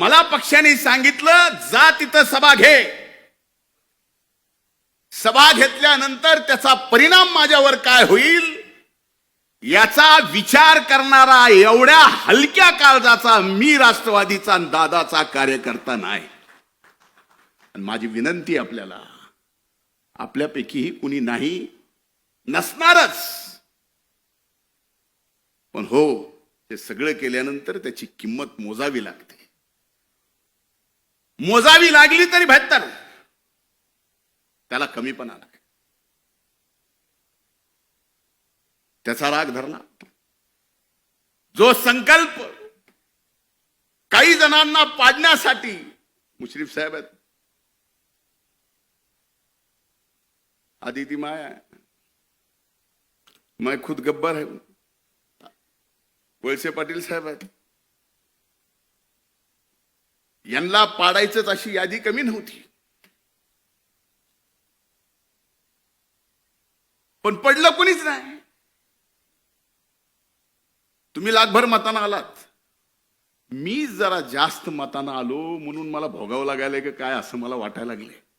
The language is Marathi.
मला पक्षाने सांगितलं जा तिथं सभा घे. सभा घेतल्यानंतर त्याचा परिणाम माझ्यावर काय होईल याचा विचार करणारा एवढ्या हलक्या काळजाचा मी राष्ट्रवादीचा दादाचा कार्यकर्ता नाही. आणि माझी विनंती आपल्याला आपल्यापैकीही कुणी नाही नसणारच. पण हो हे सगळं केल्यानंतर त्याची किंमत मोजावी लागते. मोजावी लागली तरी बेहत्तर त्याला कमीपणा लाग त्याचा राग धरला. जो संकल्प काही जणांना पाडण्यासाठी मुश्रीफ साहेब आहेत. आदिती माया मैं खुद गब्बर है वळसे पाटील साहेब आहेत. यांना पाडायचंच अशी यादी कमी नव्हती. पण पडलं कोणीच नाही. तुम्ही लाखभर मताना आलात. मी जरा जास्त मताना आलो म्हणून मला भोगावं लागायला की काय असं मला वाटायला लागले